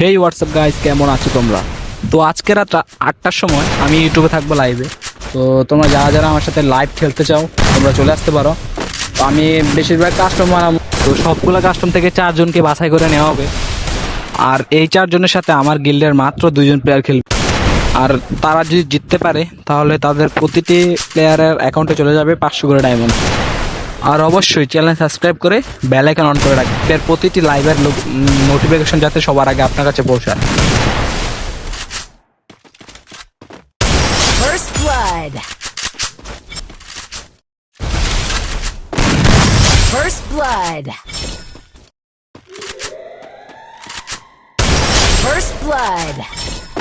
হেই WhatsApp guys কেমন আছো তোমরা? তো আজকে রাত আটটার সময় আমি ইউটিউবে থাকব লাইভে তো তোমরা যারা যারা আমার সাথে লাইভ খেলতে চাও, তোমরা চলে আসতে পারো। তো আমি বেশিরভাগ কাস্টম বানাবো। তো সবগুলো কাস্টম থেকে চারজনকে বাছাই করে নেওয়া হবে। আর এই চারজনের সাথে আমার গিল্ডের মাত্র দুজন প্লেয়ার খেলবে। আর তারা যদি জিততে পারে, তাহলে তাদের প্রতিটি প্লেয়ারের অ্যাকাউন্টে চলে যাবে পাঁচশো করে ডায়মন্ড আর অবশ্যই চ্যানেল সাবস্ক্রাইব করে বেল আইকন অন করে রাখবেন প্রতিটি লাইভের নোটিফিকেশন যাতে সবার আগে আপনার কাছে পৌঁছায় blood. First blood. First blood.